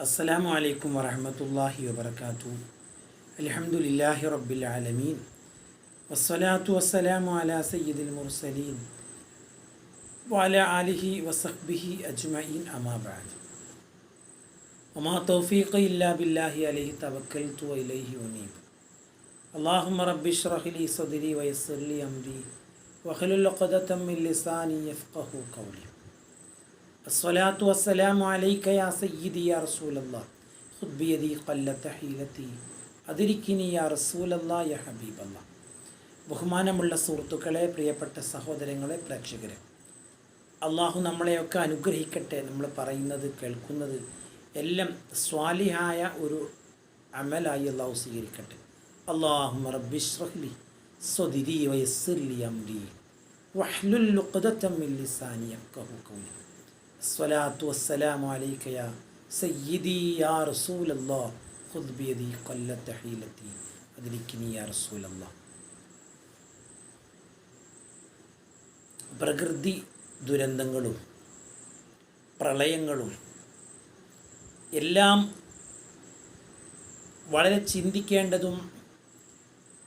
السلام عليكم ورحمة الله وبركاته. الحمد لله رب العالمين. والصلاة والسلام على سيد المرسلين وعلى آله وصحبه أجمعين أما بعد. وما توفيقي إلا بالله عليه توكلت وإليه أنيب. اللهم رب اشرح لي صدري ويسر لي أمري وخلل عقدة من لساني يفقه قولي. അസ്വലാത്തു വസ്സലാമു അലൈക്ക സയ്യിദി യാ റസൂലല്ല. ഹുബിയതി കൊല്ലത്ത ഹീലത്തി. അദരികിനി യാ റസൂലല്ല യാ ഹബീബല്ല. ബഹുമാനമുള്ള സുഹൃത്തുക്കളെ പ്രിയപ്പെട്ട സഹോദരങ്ങളെ പ്രേക്ഷകരെ. അള്ളാഹു നമ്മളെയൊക്കെ അനുഗ്രഹിക്കട്ടെ നമ്മൾ പറയുന്നത് കേൾക്കുന്നത്. എല്ലാം സ്വാലിഹായ ഒരു അമലായി അള്ളാഹു സ്വീകരിക്കട്ടെ. അള്ളാഹു റബ്ബിഷ്റഹ്ലി സ്വദിരി വയസ്സുലി അംരി. വഹ്ലുൽ ലുഖദത്തം ലുഖ്ദത്തം മില്ലിസാനി യഫ്ഖഹു ഖൗലി. സ്വലാത്തു വസ്സലാമു അലൈക്കയ സയ്യിദി യാ റസൂലല്ലാ ഖുദ്ബിയദി കൊല്ലത്തെ ഹീലത്തി. അതിലേക്ക് നീ യാ റസൂലല്ലാ. പ്രകൃതി ദുരന്തങ്ങളും പ്രളയങ്ങളും എല്ലാം വളരെ ചിന്തിക്കേണ്ടതും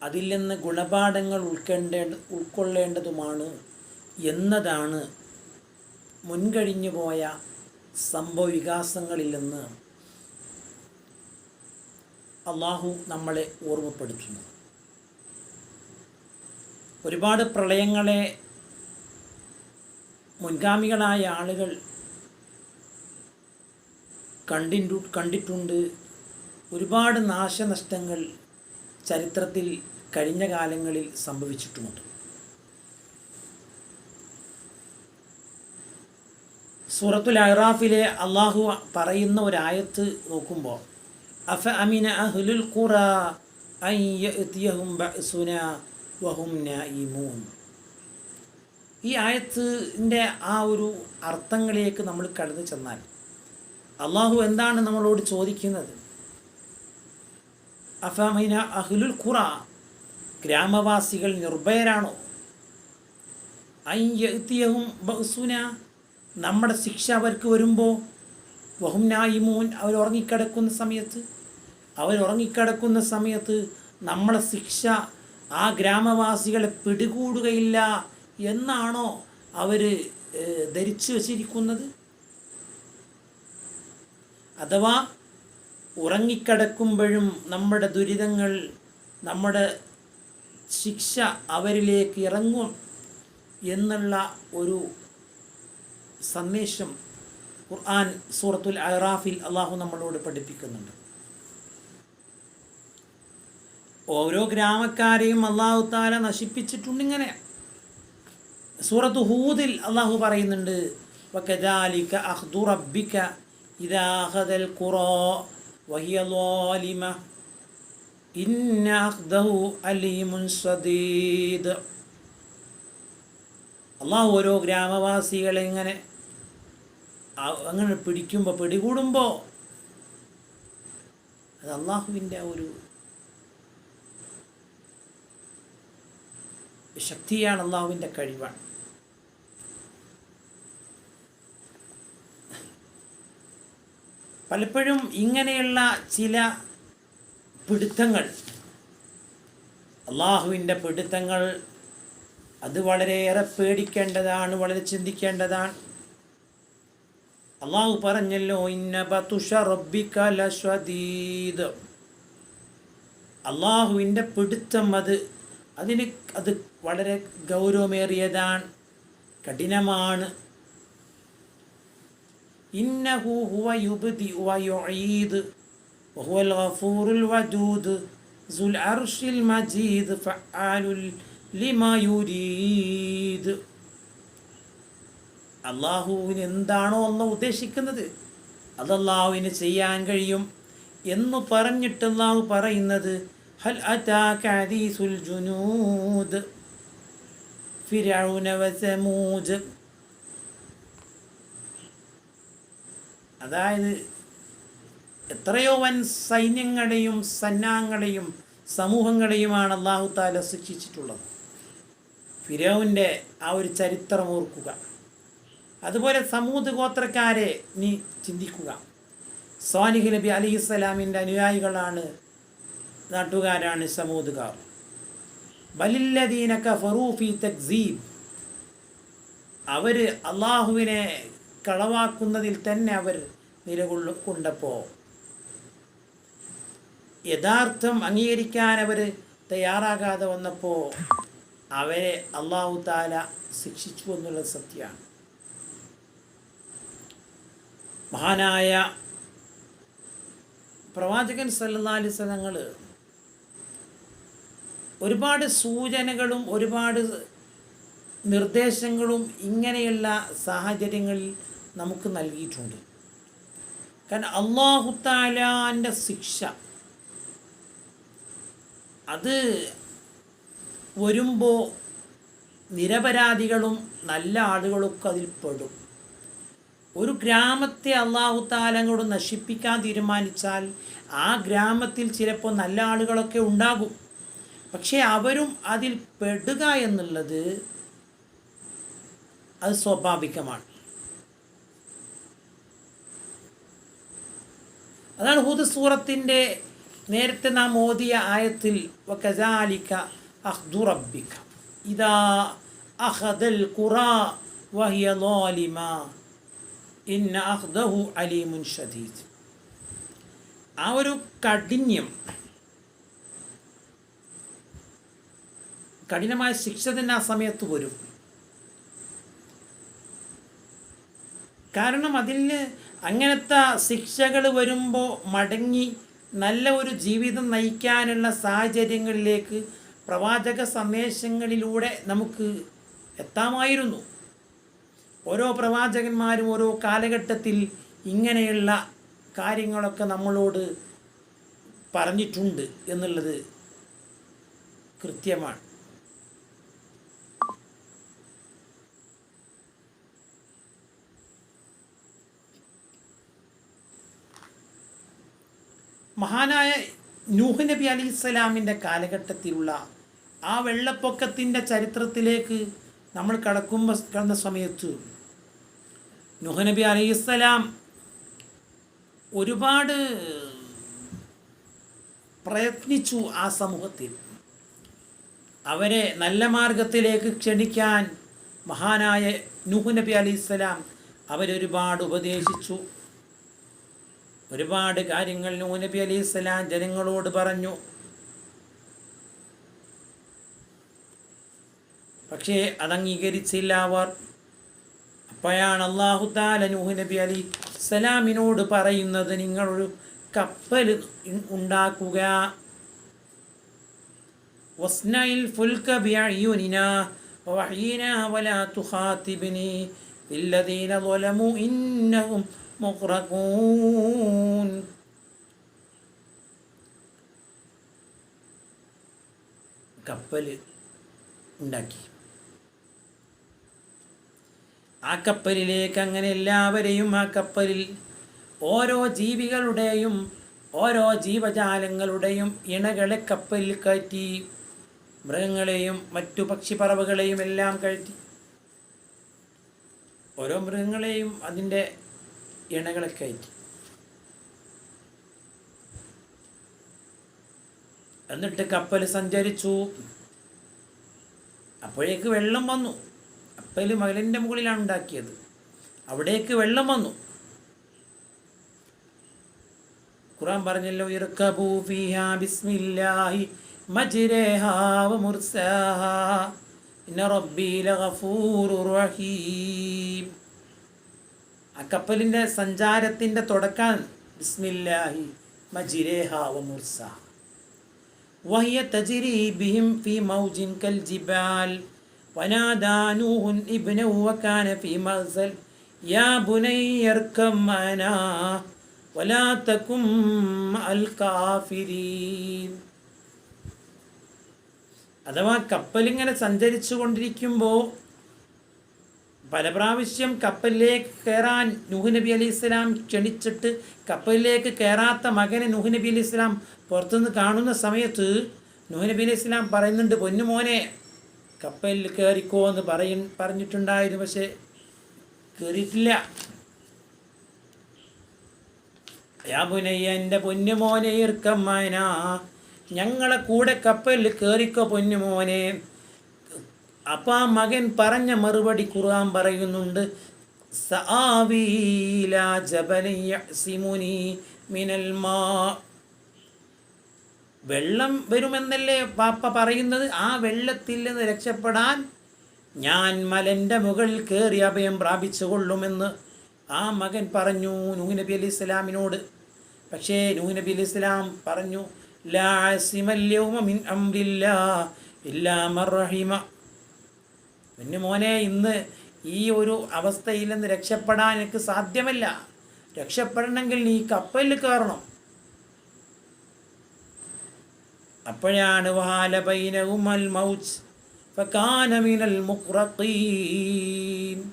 അതിൽ നിന്ന് ഗുണപാഠങ്ങൾ ഉൾക്കൊണ്ടേ ഉൾക്കൊള്ളേണ്ടതുമാണ് എന്നതാണ് മുൻകഴിഞ്ഞു പോയ സംഭവവികാസങ്ങളിൽ നിന്ന് അള്ളാഹു നമ്മളെ ഓർമ്മപ്പെടുത്തുന്നു. ഒരുപാട് പ്രളയങ്ങളെ മുൻഗാമികളായ ആളുകൾ കണ്ടിട്ടു കണ്ടിട്ടുണ്ട്. ഒരുപാട് നാശനഷ്ടങ്ങൾ ചരിത്രത്തിൽ കഴിഞ്ഞ കാലങ്ങളിൽ സംഭവിച്ചിട്ടുമുണ്ട്. സൂറത്തുൽ അഹ്റാഫിലെ അള്ളാഹു പറയുന്ന ഒരു ആയത്ത് നോക്കുമ്പോൾ അഫ അമിന അഹ്ലുൽ ഖുറ ഈ ആയത്തിന്റെ ആ ഒരു അർത്ഥങ്ങളിലേക്ക് നമ്മൾ കടന്നു ചെന്നാൽ അള്ളാഹു എന്താണ് നമ്മളോട് ചോദിക്കുന്നത്? അഫമിന അഹ്ലുൽ ഖുറ ഗ്രാമവാസികൾ നിർഭയരാണോ? അയ്യത്തിയഹും ബഹുസുന നമ്മുടെ ശിക്ഷ അവർക്ക് വരുമ്പോൾ വഹും നായിമൂൻ അവർ ഉറങ്ങിക്കിടക്കുന്ന സമയത്ത് അവർ ഉറങ്ങിക്കിടക്കുന്ന സമയത്ത് നമ്മളെ ശിക്ഷ ആ ഗ്രാമവാസികളെ പിടികൂടുകയില്ല എന്നാണോ അവർ ധരിച്ചു വച്ചിരിക്കുന്നത്? അഥവാ ഉറങ്ങിക്കിടക്കുമ്പോഴും നമ്മുടെ ദുരിതങ്ങൾ നമ്മുടെ ശിക്ഷ അവരിലേക്ക് ഇറങ്ങും എന്നുള്ള ഒരു സന്ദേശം ഖുർആൻ സൂറത്തുൽ അറാഫിൽ അള്ളാഹു നമ്മളോട് പഠിപ്പിക്കുന്നുണ്ട്. ഓരോ ഗ്രാമക്കാരെയും അള്ളാഹു താല നശിപ്പിച്ചിട്ടുണ്ട് ഇങ്ങനെ. സൂറത്ത് ഹൂദിൽ അള്ളാഹു പറയുന്നുണ്ട് റബ്ബിക ഇന്ന സദീദ്. അള്ളാഹു ഓരോ ഗ്രാമവാസികളെ ഇങ്ങനെ അങ്ങനെ പിടിക്കുമ്പോൾ പിടികൂടുമ്പോൾ അത് അള്ളാഹുവിന്റെ ഒരു ശക്തിയാണ് അള്ളാഹുവിന്റെ കഴിവാണ്. പലപ്പോഴും ഇങ്ങനെയുള്ള ചില പിടുത്തങ്ങൾ അള്ളാഹുവിന്റെ പിടുത്തങ്ങൾ അത് വളരെയേറെ പേടിക്കേണ്ടതാണ് വളരെ ചിന്തിക്കേണ്ടതാണ്. അള്ളാഹു പറഞ്ഞല്ലോ ഇന്ന ബതുഷ റബ്ബിക്കലീദ് അള്ളാഹുവിൻ്റെ പിടുത്തം അത് അതിന് അത് വളരെ ഗൗരവമേറിയതാണ് കഠിനമാണ് إنه هو يبدئ ويعيد وهو الغفور الودود ذو العرش المجيد فعال لما يريد അള്ളാഹുവിന് എന്താണോ അല്ല ഉദ്ദേശിക്കുന്നത്? അത് അള്ളാഹുവിന് ചെയ്യാൻ കഴിയും എന്ന് പറഞ്ഞിട്ട് അള്ളാഹു പറയുന്നത് ഹൽ ഹദീസുൽ ജുനൂദ് ഫിരൗന അതായത് എത്രയോ വൻ സൈന്യങ്ങളെയും സന്നാഹങ്ങളെയും സമൂഹങ്ങളെയുമാണ് അള്ളാഹു താല ശിക്ഷിച്ചിട്ടുള്ളത് ഫിരോവിന്റെ ആ ഒരു ചരിത്രം ഓർക്കുക. അതുപോലെ സമൂത് ഗോത്രക്കാരെ നീ ചിന്തിക്കുക. സ്വാലിഹ് നബി അലിഹിസ്സലാമിന്റെ അനുയായികളാണ് നാട്ടുകാരാണ് സമൂതുകാർ. ബലില്ലദീനക്ക ഫറൂഫി തക്സീബ്. അവർ അള്ളാഹുവിനെ കളവാക്കുന്നതിൽ തന്നെ അവർ നിലകൊള്ളുകൊണ്ടപ്പോൾ യഥാർത്ഥം അംഗീകരിക്കാൻ അവർ തയ്യാറാകാതെ വന്നപ്പോൾ അവരെ അള്ളാഹു താല ശിക്ഷിച്ചു എന്നുള്ളത് സത്യമാണ്. മഹാനായ പ്രവാചകൻ സല്ലല്ലാഹു അലൈഹി വസല്ലങ്ങൾ ഒരുപാട് സൂചനകളും ഒരുപാട് നിർദ്ദേശങ്ങളും ഇങ്ങനെയുള്ള സാഹചര്യങ്ങളിൽ നമുക്ക് നൽകിയിട്ടുണ്ട്. കാരണം അള്ളാഹുത്താലാന്റെ ശിക്ഷ അത് വരുമ്പോൾ നിരപരാധികളും നല്ല ആളുകളൊക്കെ അതിൽ പെടും. ഒരു ഗ്രാമത്തെ അള്ളാഹു താലങ്ങളോട് നശിപ്പിക്കാൻ തീരുമാനിച്ചാൽ ആ ഗ്രാമത്തിൽ ചിലപ്പോൾ നല്ല ആളുകളൊക്കെ ഉണ്ടാകും. പക്ഷേ അവരും അതിൽ പെടുക എന്നുള്ളത് അത് സ്വാഭാവികമാണ്. അതാണ് ഹൂദ് സൂറത്തിന്റെ നേരത്തെ നാം ഓതിയ ആയത്തിൽ വകസാലിക അഖ്ദു റബ്ബിക ഇദാ അഖദൽ ഖുറാ വഹിയ ളാലിമ ഇന്ന അലീമുൻ ഷദീദ്. ആ ഒരു കഠിന്യം കഠിനമായ ശിക്ഷ തന്നെ ആ സമയത്ത് വരും. കാരണം അതിൽ അങ്ങനത്തെ ശിക്ഷകൾ വരുമ്പോൾ മടങ്ങി നല്ല ഒരു ജീവിതം നയിക്കാനുള്ള സാഹചര്യങ്ങളിലേക്ക് പ്രവാചക സന്ദേശങ്ങളിലൂടെ നമുക്ക് എത്താമായിരുന്നു. ഓരോ പ്രവാചകന്മാരും ഓരോ കാലഘട്ടത്തിൽ ഇങ്ങനെയുള്ള കാര്യങ്ങളൊക്കെ നമ്മളോട് പറഞ്ഞിട്ടുണ്ട് എന്നുള്ളത് കൃത്യമാണ്. മഹാനായ നൂഹ് നബി അലി ഇസ്ലാമിന്റെ കാലഘട്ടത്തിലുള്ള ആ വെള്ളപ്പൊക്കത്തിന്റെ ചരിത്രത്തിലേക്ക് നമ്മൾ കടക്കുമ്പോൾ കടന്ന സമയത്ത് നൂഹ് നബി അലി ഇസ്ലാം ഒരുപാട് പ്രയത്നിച്ചു ആ സമൂഹത്തിൽ. അവരെ നല്ല മാർഗത്തിലേക്ക് ക്ഷണിക്കാൻ മഹാനായ നൂഹ് നബി അലി ഇസ്ലാം അവരൊരുപാട് ഉപദേശിച്ചു. ഒരുപാട് കാര്യങ്ങൾ നൂഹ് നബി അലി ഇസ്ലാം ജനങ്ങളോട് പറഞ്ഞു. പക്ഷേ അതംഗീകരിച്ചില്ല അവർ. അപ്പോഴാണ് അള്ളാഹു താല നൂഹ് നബി അലി സലാമിനോട് പറയുന്നത് നിങ്ങളൊരു കപ്പൽ ഉണ്ടാക്കുക വസ്നയിൽ ഫുൽക ബിഅയ്യുനിനാ വവഹീനാ വലാ തുഖാതിബ്നി الذين ظلموا إنهم مغرقون കപ്പൽ ഉണ്ടാക്കി ആ കപ്പലിലേക്ക് അങ്ങനെ എല്ലാവരെയും ആ കപ്പലിൽ ഓരോ ജീവികളുടെയും ഓരോ ജീവജാലങ്ങളുടെയും ഇണകളെ കപ്പലിൽ കയറ്റി മൃഗങ്ങളെയും മറ്റു പക്ഷിപ്പറവുകളെയും എല്ലാം കയറ്റി. ഓരോ മൃഗങ്ങളെയും അതിന്റെ ഇണകളെ കയറ്റി. എന്നിട്ട് കപ്പൽ സഞ്ചരിച്ചു. അപ്പോഴേക്ക് വെള്ളം വന്നു. കപ്പൽ മകലിന്റെ മുകളിലാണ് ഉണ്ടാക്കിയത്. അവിടേക്ക് വെള്ളം വന്നു. ഖുറാൻ പറഞ്ഞല്ലോ ബിസ്മില്ലാഹി റഹീം. ആ കപ്പലിന്റെ സഞ്ചാരത്തിന്റെ തുടക്കാൻ ബിസ്മില്ലാഹി വഹിയ തജിരി ബിഹിം ഫി മൗജിൻ കൽ ജിബാൽ. ونادى نوح ابنه وكان في مغزل يا بني اركب معنا ولا تكن مع الكافرين അഥവാ കപ്പലിങ്ങനെ സഞ്ചരിച്ചു കൊണ്ടിരിക്കുമ്പോൾ പല പ്രാവശ്യം കപ്പലിലേക്ക് കയറാൻ നൂഹ് നബി അലി ഇസ്ലാം ക്ഷണിച്ചിട്ട് കപ്പലിലേക്ക് കയറാത്ത മകനെ നൂഹ് നബി അലി ഇസ്ലാം പുറത്തുനിന്ന് കാണുന്ന സമയത്ത് നൂഹ് നബി അലി ഇസ്ലാം പറയുന്നുണ്ട് പൊന്നുമോനെ കപ്പലിൽ കയറിക്കോ എന്ന് പറയ പറഞ്ഞിട്ടുണ്ടായിരുന്നു പക്ഷേ കയറിയിട്ടില്ല യാബുനയ്യ എന്റെ പൊന്നുമോനെ ഇർക്കമ്മന ഞങ്ങളെ കൂടെ കപ്പലിൽ കയറിക്കോ പൊന്നുമോനെ. അപ്പം ആ മകൻ പറഞ്ഞ മറുപടി ഖുർആൻ പറയുന്നുണ്ട് സആവീല ജബലിയ സിമുനി മിനൽ മാ വെള്ളം വരുമെന്നല്ലേ പാപ്പ പറയുന്നത്? ആ വെള്ളത്തിൽ നിന്ന് രക്ഷപ്പെടാൻ ഞാൻ മലന്റെ മുകളിൽ കയറി അഭയം പ്രാപിച്ചു കൊള്ളുമെന്ന് ആ മകൻ പറഞ്ഞു നൂഹ് നബി അലി ഇസ്ലാമിനോട് പക്ഷേ നൂഹ് നബി അലി ഇസ്ലാം പറഞ്ഞു പിന്നെ മോനെ ഇന്ന് ഈ ഒരു അവസ്ഥയിൽ നിന്ന് രക്ഷപ്പെടാൻ എനിക്ക് സാധ്യമല്ല. രക്ഷപ്പെടണമെങ്കിൽ നീ കപ്പലിൽ കയറണം. അപ്പോഴാണ് വാല ബൈനഹുമൽ മൗത്ത് ഫകാന മിനൽ മുഖ്റഖീൻ.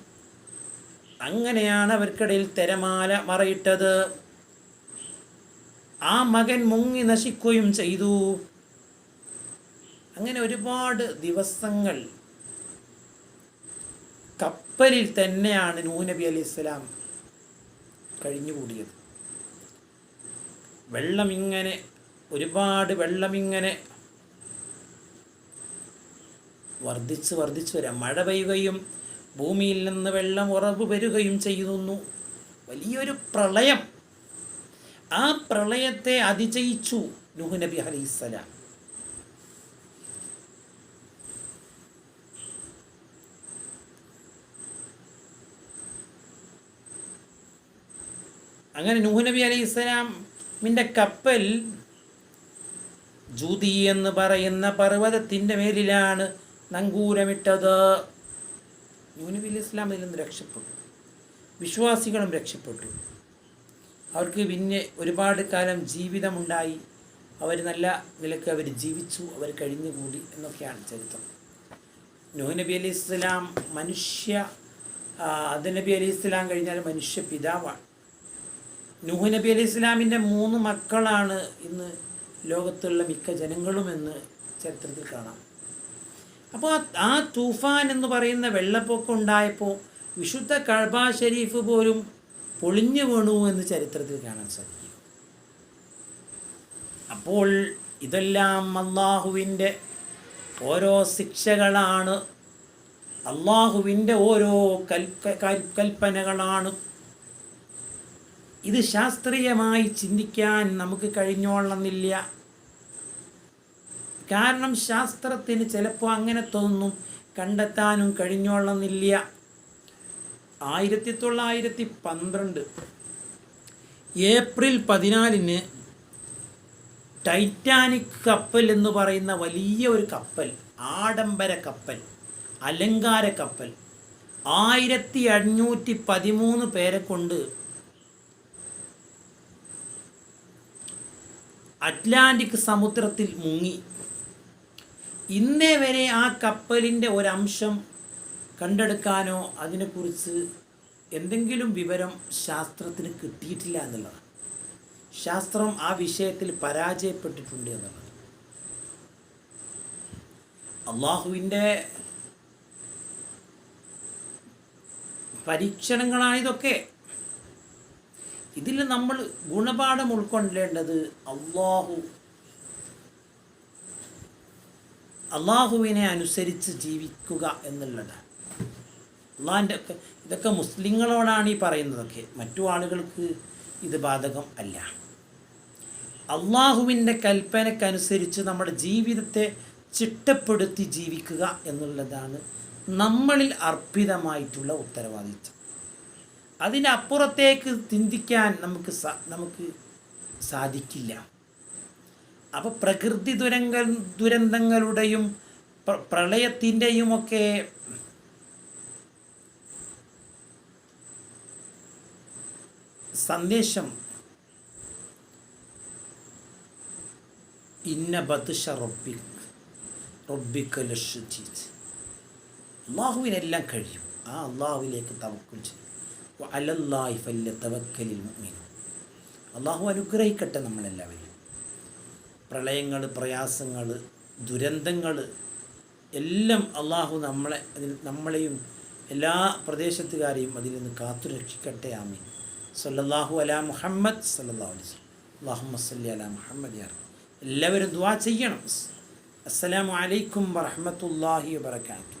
അങ്ങനെയാണ് അവർക്കിടയിൽ തിരമാല മറയിട്ടത്. ആ മകൻ മുങ്ങി നശിക്കുകയും ചെയ്തു. അങ്ങനെ ഒരുപാട് ദിവസങ്ങൾ കപ്പലിൽ തന്നെയാണ് നൂനബി അലി ഇസ്ലാം കഴിഞ്ഞുകൂടിയത്. വെള്ളമിങ്ങനെ ഒരുപാട് വെള്ളമിങ്ങനെ വർദ്ധിച്ച് വർദ്ധിച്ചു വരാം. മഴ പെയ്യുകയും ഭൂമിയിൽ നിന്ന് വെള്ളം ഉറവ് വരികയും ചെയ്യുന്നു. വലിയൊരു പ്രളയം. ആ പ്രളയത്തെ അതിജയിച്ചു നുഹ് നബി അലൈസലാം അങ്ങനെ നൂഹ് നബി അലൈഹി സ്വലാമിന്റെ കപ്പൽ ജൂതി എന്ന് പറയുന്ന പർവതത്തിന്റെ മേലിലാണ് നങ്കൂരമിട്ടത്. നൂഹ് ഇസ്ലാമിൽ നിന്ന് രക്ഷപ്പെട്ടു. വിശ്വാസികളും രക്ഷപ്പെട്ടു. അവർക്ക് പിന്നെ ഒരുപാട് കാലം ജീവിതമുണ്ടായി. അവർ നല്ല നിലയ്ക്ക് അവർ ജീവിച്ചു അവർ കഴിഞ്ഞുകൂടി എന്നൊക്കെയാണ് ചരിത്രം. നൂഹ് നബി അലൈഹി ഇസ്ലാം മനുഷ്യ അലി നബി അലൈഹി ഇസ്ലാം കഴിഞ്ഞാൽ മനുഷ്യ പിതാവാണ്. നൂഹ് നബി അലൈഹി ഇസ്ലാമിന്റെ മൂന്ന് മക്കളാണ് ഇന്ന് ലോകത്തുള്ള മിക്ക ജനങ്ങളുമെന്ന് ചരിത്രത്തിൽ കാണാം. അപ്പോൾ ആ തൂഫാൻ എന്ന് പറയുന്ന വെള്ളപ്പൊക്കം ഉണ്ടായപ്പോൾ വിശുദ്ധ കഴബ ഷരീഫ് പോലും പൊളിഞ്ഞു വീണു എന്ന് ചരിത്രത്തിൽ കാണാൻ സാധിക്കും. അപ്പോൾ ഇതെല്ലാം അള്ളാഹുവിന്റെ ഓരോ ശിക്ഷകളാണ്. അള്ളാഹുവിന്റെ ഓരോ കൽ- കൽപ്പനകളാണ്. ഇത് ശാസ്ത്രീയമായി ചിന്തിക്കാൻ നമുക്ക് കഴിഞ്ഞോളന്നില്ല. കാരണം ശാസ്ത്രത്തിന് ചിലപ്പോൾ തോന്നും. കണ്ടെത്താനും കഴിഞ്ഞോളന്നില്ല. ആയിരത്തി തൊള്ളായിരത്തി പന്ത്രണ്ട് ഏപ്രിൽ പതിനാലിന് ടൈറ്റാനിക് കപ്പൽ എന്ന് പറയുന്ന വലിയ ഒരു കപ്പൽ ആഡംബര കപ്പൽ അലങ്കാര കപ്പൽ ആയിരത്തി അഞ്ഞൂറ്റി പതിമൂന്ന് പേരെ കൊണ്ട് അറ്റ്ലാന്റിക് സമുദ്രത്തിൽ മുങ്ങി. ഇന്നേ വരെ ആ കപ്പലിന്റെ ഒരംശം കണ്ടെടുക്കാനോ അതിനെക്കുറിച്ച് എന്തെങ്കിലും വിവരം ശാസ്ത്രത്തിന് കിട്ടിയിട്ടില്ല എന്നുള്ളതാണ്. ശാസ്ത്രം ആ വിഷയത്തിൽ പരാജയപ്പെട്ടിട്ടുണ്ട് എന്നുള്ളത് അള്ളാഹുവിന്റെ പരീക്ഷണങ്ങളാണിതൊക്കെ. ഇതിൽ നമ്മൾ ഗുണപാഠം ഉൾക്കൊള്ളേണ്ടത് അള്ളാഹു. അള്ളാഹുവിനെ അനുസരിച്ച് ജീവിക്കുക എന്നുള്ളതാണ്. അള്ളാഹിന്റെ ഒക്കെ ഇതൊക്കെ മുസ്ലിങ്ങളോടാണ് ഈ പറയുന്നതൊക്കെ. മറ്റു ആളുകൾക്ക് ഇത് ബാധകം അല്ല. അള്ളാഹുവിന്റെ കൽപ്പനക്കനുസരിച്ച് നമ്മുടെ ജീവിതത്തെ ചിട്ടപ്പെടുത്തി ജീവിക്കുക എന്നുള്ളതാണ് നമ്മളിൽ അർപ്പിതമായിട്ടുള്ള ഉത്തരവാദിത്വം അതിനപ്പുറത്തേക്ക് ചിന്തിക്കാൻ നമുക്ക് നമുക്ക് സാധിക്കില്ല. അപ്പോൾ പ്രകൃതി ദുരങ്ക ദുരന്തങ്ങളുടെയും പ്ര- പ്രളയത്തിന്റെയുമൊക്കെ സന്ദേശം ഇന്ന ബതുഷ റബ്ബിക് റബ്ബിക്കൽ അള്ളാഹുവിനെല്ലാം കഴിയും. ആ അള്ളാഹുവിലേക്ക് തവക്കുൽ ചെയ്യും. അള്ളാഹു അനുഗ്രഹിക്കട്ടെ നമ്മളെല്ലാവരും പ്രളയങ്ങൾ പ്രയാസങ്ങൾ ദുരന്തങ്ങൾ എല്ലാം അള്ളാഹു നമ്മളെ അതിൽ നമ്മളെയും എല്ലാ പ്രദേശത്തുകാരെയും അതിൽ നിന്ന് കാത്തു രക്ഷിക്കട്ടെ ആമീൻ. സല്ലല്ലാഹു അലാ മുഹമ്മദ് സല്ലല്ലാഹു അലൈഹി സല്ലി അല മുഹമ്മദ് യാ എല്ലാവരും ദുവാ ചെയ്യണം. അസ്സലാമു അലൈക്കും വറഹ്മത്തുള്ളാഹി വബറകാതുഹു.